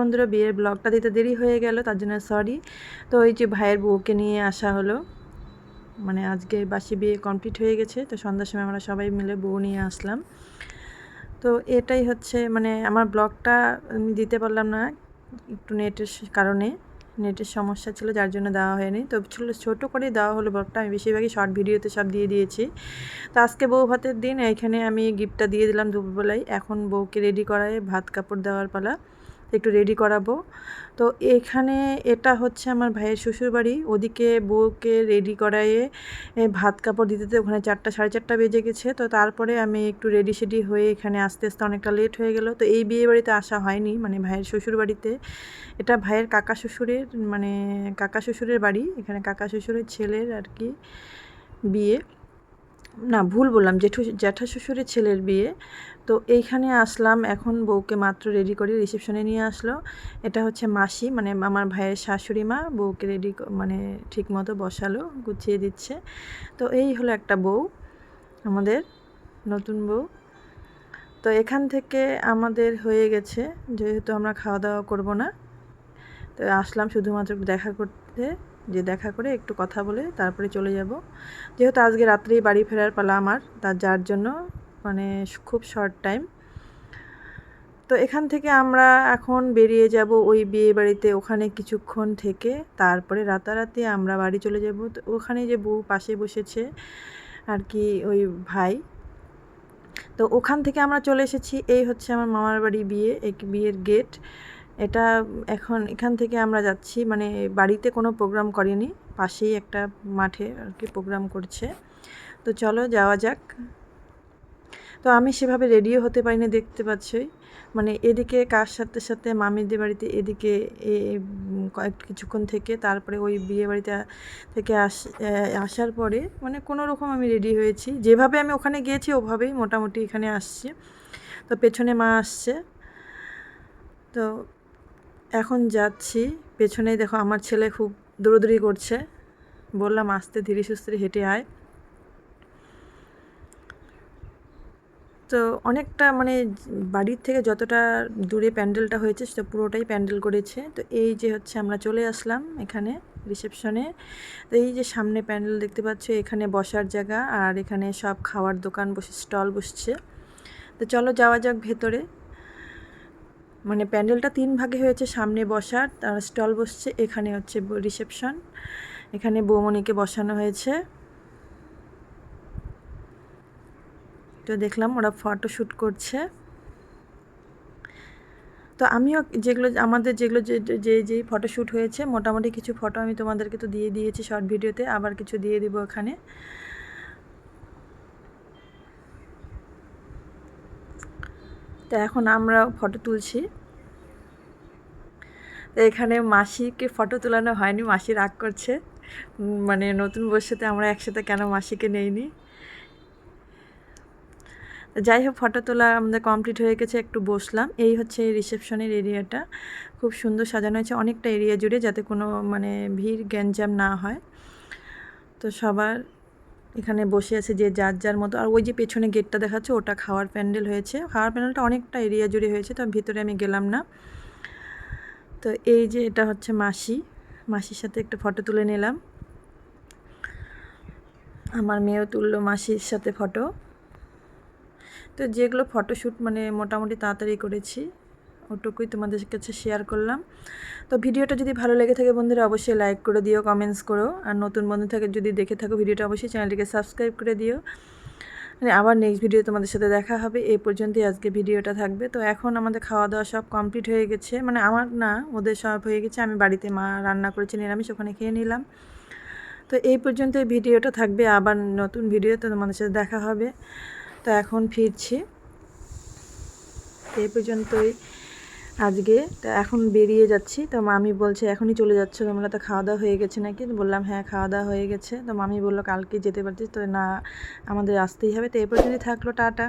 বন্ধুরা বিয়ের ব্লগটা দিতে দেরি হয়ে গেল, তার জন্য সরি তো ওই যে ভাইয়ের বউকে নিয়ে আসা হলো। মানে আজকে বাসি বিয়ে কমপ্লিট হয়ে গেছে, তো সন্ধ্যার সময় আমরা সবাই মিলে বউ নিয়ে আসলাম। তো এটাই হচ্ছে মানে আমার ব্লগটা আমি দিতে পারলাম না একটু নেটের কারণে। নেটের সমস্যা ছিল, যার জন্য দেওয়া হয়নি। তো ছোটো করেই দেওয়া হলো ব্লগটা, আমি বেশিরভাগই শর্ট ভিডিওতে সব দিয়ে দিয়েছি। তো আজকে বউ ভাতের দিন, এইখানে আমি গিফটটা দিয়ে দিলাম দুপুরবেলায়। এখন বউকে রেডি করায় ভাত কাপড় দেওয়ার পালা। একটু রেডি করাবো। তো এখানে এটা হচ্ছে আমার ভাইয়ের শ্বশুরবাড়ি। ওদিকে বউকে রেডি করাইয়ে ভাত কাপড় দিতে দিতে ওখানে চারটা, সাড়ে চারটা বেজে গেছে। তো তারপরে আমি একটু রেডি সেডি হয়ে এখানে আস্তে আস্তে অনেকটা লেট হয়ে গেল। তো এই বিয়ে বাড়িতে আসা হয়নি মানে ভাইয়ের শ্বশুরবাড়িতে। এটা ভাইয়ের কাকা শ্বশুরের মানে কাকা শ্বশুরের বাড়ি। এখানে কাকা শ্বশুরের ছেলের আর কি বিয়ে। না, ভুল বললাম। জেঠু, জ্যাঠা শ্বশুরের ছেলের বিয়ে। তো এইখানে আসলাম, এখন বউকে মাত্র রেডি করে রিসেপশনে নিয়ে আসলো। এটা হচ্ছে মাসি মানে আমার ভাইয়ের শাশুড়ি মা, বউকে রেডি মানে ঠিক মতো বসালো, গুছিয়ে দিচ্ছে। তো এই হলো একটা বউ, আমাদের নতুন বউ। তো এখান থেকে আমাদের হয়ে গেছে, যেহেতু আমরা খাওয়া দাওয়া করব না। তো আসলাম শুধুমাত্র দেখা করতে। যে দেখা করে একটু কথা বলে তারপরে চলে যাব। যেহেতু আজকে রাত্রেই বাড়ি ফেরার পালা আমার তার যার জন্য মানে খুব শর্ট টাইম তো এখান থেকে আমরা এখন বেরিয়ে যাব ওই বিয়ে বাড়িতে ওখানে কিছুক্ষণ থেকে, তারপরে রাতারাতি আমরা বাড়ি চলে যাব। তো ওখানে যে বউ পাশে বসেছে আর কি ওই ভাই। তো ওখান থেকে আমরা চলে এসেছি, এই হচ্ছে আমার মামার বাড়ি বিয়ে, এক বিয়ের গেট এটা এখন এখান থেকে আমরা যাচ্ছি মানে বাড়িতে কোনো প্রোগ্রাম করেনি, পাশেই একটা মাঠে আর কি প্রোগ্রাম করছে। তো চলো যাওয়া যাক। তো আমি সেভাবে রেডিও হতে পারি পারিনি দেখতে পাচ্ছই মানে এদিকে কার সাথে সাথে মামিদের বাড়িতে, এদিকে এ কয়েক কিছুক্ষণ থেকে, তারপরে ওই বিয়ে বাড়িতে থেকে আস আসার পরে মানে কোনো রকম আমি রেডি হয়েছি। যেভাবে আমি ওখানে গিয়েছি, ওভাবেই মোটামুটি এখানে আসছি। তো পেছনে মা আসছে। তো এখন যাচ্ছি। পেছনেই দেখো আমার ছেলে খুব দৌড়দৌড়ি করছে। বললাম, আস্তে ধীরে সুস্থে হেঁটে আয়। তো অনেকটা মানে বাড়ির থেকে যতটা দূরে প্যান্ডেলটা হয়েছে, সেটা পুরোটাই প্যান্ডেল করেছে। তো এই যে হচ্ছে আমরা চলে আসলাম এখানে রিসেপশনে। তো এই যে সামনে প্যান্ডেল দেখতে পাচ্ছ, এখানে বসার জায়গা আর এখানে সব খাওয়ার দোকান বসে, স্টল বসছে। তো চলো যাওয়া যাক ভেতরে। মানে প্যান্ডেলটা তিন ভাগে হয়েছে, সামনে বসার, তার স্টল বসছে, এখানে হচ্ছে রিসেপশন, এখানে বৌমণিকে বসানো হয়েছে। তো দেখলাম ওরা ফটো শ্যুট করছে। তো আমিও যেগুলো, আমাদের যেগুলো যে যে যেই ফটোশ্যুট হয়েছে, মোটামুটি কিছু ফটো আমি তোমাদেরকে তো দিয়ে দিয়েছি শর্ট ভিডিওতে, আবার কিছু দিয়ে দিব এখানে তো এখন আমরা ফটো তুলছি। তো এখানে মাসিকে ফটো তোলানো হয়নি, মাসি রাগ করছে। মানে নতুন বর্ষতে আমরা একসাথে কেন মাসিকে নেইনি? যাই হোক ফটো তোলা আমাদের কমপ্লিট হয়ে গেছে, একটু বসলাম। এই হচ্ছে রিসেপশনের এরিয়াটা খুব সুন্দর সাজানো হয়েছে, অনেকটা এরিয়া জুড়ে যাতে কোনো মানে ভিড়, গ্যাঞ্জাম না হয়। তো সবার এখানে বসে আছে যে যার যার মতো। আর ওই যে পেছনে গেটটা দেখাচ্ছে, ওটা খাওয়ার প্যান্ডেল হয়েছে। খাওয়ার প্যান্ডেলটা অনেকটা এরিয়া জুড়ে হয়েছে, তো ভিতরে আমি গেলাম না। তো এই যে এটা হচ্ছে মাসি। মাসির সাথে একটা ফটো তুলে নিলাম। আমার মেয়েও তুললো মাসির সাথে ফটো তো যেগুলো ফটোশ্যুট মানে মোটামুটি তাড়াতাড়ি করেছি। ওটুকুই তোমাদের কাছে শেয়ার করলাম। তো ভিডিওটা যদি ভালো লেগে থাকে বন্ধুরা, অবশ্যই লাইক করে দিও কমেন্টস করো। আর নতুন বন্ধু থাকে যদি দেখে থাকো ভিডিওটা, অবশ্যই চ্যানেলটিকে সাবস্ক্রাইব করে দিও। মানে আবার নেক্সট ভিডিও তোমাদের সাথে দেখা হবে, এই পর্যন্তই আজকে ভিডিওটা থাকবে। তো এখন আমাদের খাওয়া দাওয়া সব কমপ্লিট হয়ে গেছে। মানে আমার না, ওদের সব হয়ে গেছে। আমি বাড়িতে মা রান্না করেছি, নিরামিষ, ওখানে খেয়ে নিলাম। তো এই পর্যন্ত ভিডিওটা থাকবে। আবার নতুন ভিডিও তো তোমাদের সাথে দেখা হবে। তো এখন ফিরছি। এই পর্যন্তই। আজকে। তা এখন বেরিয়ে যাচ্ছি। তো মামি বলছে, এখনই চলে যাচ্ছ তোমরা? তো খাওয়া দাওয়া হয়ে গেছে নাকি? বললাম হ্যাঁ খাওয়া দাওয়া হয়ে গেছে। তো মামি বলল, কালকে যেতে পারছিস তো না, আমাদের আসতেই হবে। তো এরপর যদি থাকল, টাটা।